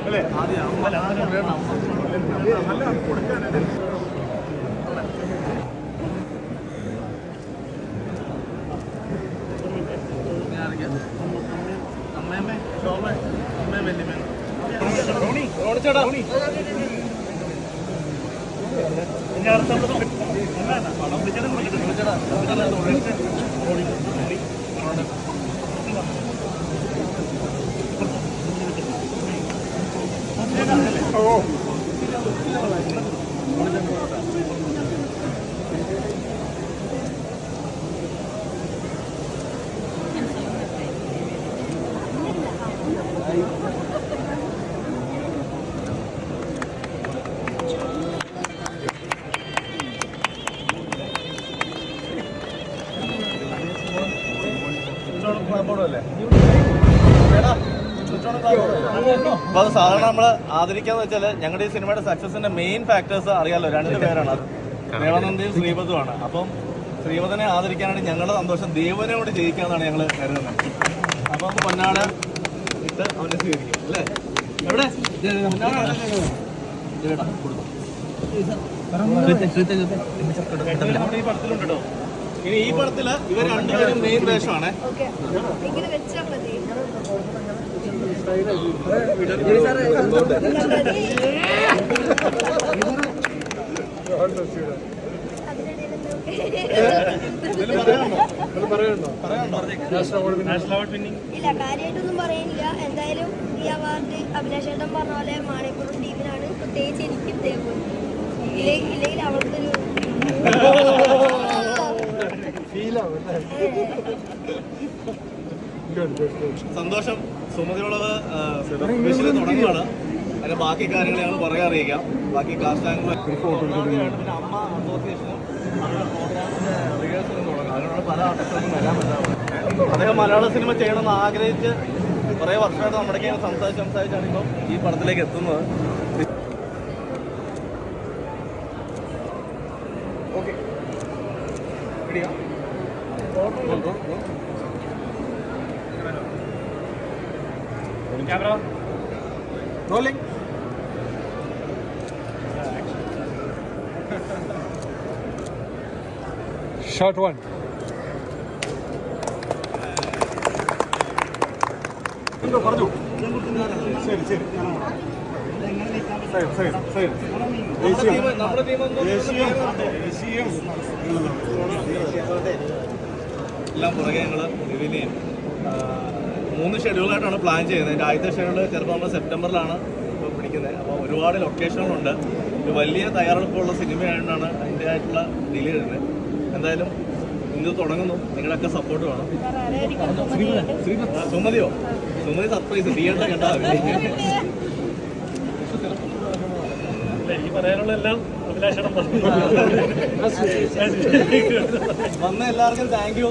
അല്ലേ നല്ല കൊടുക്കാൻ ഓ പോടല്ലേ എടാ അപ്പൊ സാധാരണ നമ്മൾ ആദരിക്കാന്ന് വെച്ചാൽ ഞങ്ങളുടെ ഈ സിനിമയുടെ സക്സസിന്റെ മെയിൻ ഫാക്ടേഴ്സ് അറിയാലോ രണ്ട് പേരാണ് അത്. ദേവാനന്ദയും ശ്രീപതുമാണ് അപ്പം ശ്രീപദനെ ആദരിക്കാനാണ് ഞങ്ങളുടെ സന്തോഷം ദേവനെ ദേവനോട് ജയിക്കാന്നാണ് ഞങ്ങൾ കരുതുന്നത് അപ്പൊ നമുക്ക് പൊന്നാട ഇട്ട് അവനെ സ്വീകരിക്കും. അല്ലേ? എവിടെ? കേട്ടോ ഇനി ഈ പടത്തിൽ ഇവർ രണ്ടുപേരും മെയിൻ വേഷമാണ്. ഇല്ല കാര്യമായിട്ടൊന്നും പറയുന്നില്ല എന്തായാലും ഈ അവാർഡ് അഭിലാഷേട്ടൻ പറഞ്ഞ പോലെ മാണിപ്പുറം ടീമിനാണ് പ്രത്യേകിച്ച് എനിക്കും ഇതേപോലെ ഇല്ലെ- ഇല്ലെങ്കിൽ അവർക്കൊരു സന്തോഷം. സുമതിയുള്ളത് തുടങ്ങുകയാണ് അതിന്റെ ബാക്കി കാര്യങ്ങൾ ഞങ്ങൾ പറയാൻ അറിയിക്കാം. ബാക്കി കാസ്റ്റ് പിന്നെ അമ്മ അസോസിയേഷനും അവരുടെ പ്രോഗ്രാമിന്റെ റിഹേഴ്സലും തുടങ്ങും. അതിനുള്ള പല ആർട്ടിസ്റ്റുകൾക്കും വരാൻ പറ്റാറുണ്ട്. അദ്ദേഹം മലയാള സിനിമ ചെയ്യണമെന്ന് ആഗ്രഹിച്ച് കുറേ വർഷമായിട്ട് നമ്മുടെ കയ്യിൽ സംസാരിച്ച് സംസാരിച്ചാണ് ഇപ്പം ഈ പടത്തിലേക്ക് എത്തുന്നത്. Okay camera rolling shot one എന്തോ പറഞ്ഞു. ശരി ശരി. സൈഡ് സൈഡ് സൈഡ് ദേശീയം. ദേശീയം. ദേശീയം. എല്ലാം പുറകെ ഞങ്ങൾ ആ, മൂന്ന് ഷെഡ്യൂളായിട്ടാണ് പ്ലാൻ ചെയ്യുന്നത്. എന്റെ ആദ്യത്തെ ഷെഡ്യൂൾ ചിലപ്പോൾ നമ്മൾ സെപ്റ്റംബറിലാണ് ഇപ്പോൾ പിടിക്കുന്നത്. അപ്പോൾ ഒരുപാട് ലൊക്കേഷനുകളുണ്ട്. ഒരു വലിയ തയ്യാറെടുപ്പുള്ള സിനിമയായിട്ടാണ് അതിന്റെ ആയിട്ടുള്ള ഡിലേ വരുന്നത് എന്തായാലും ഇന്ന് തുടങ്ങുന്നു. നിങ്ങളുടെയൊക്കെ സപ്പോർട്ട് വേണം. സുമതിയോ? സുമതി സർപ്രൈസ് തിയേറ്റർ കണ്ടാൽ മതി. എനിക്ക് പറയാനുള്ള എല്ലാം വന്ന എല്ലാവർക്കും താങ്ക് യു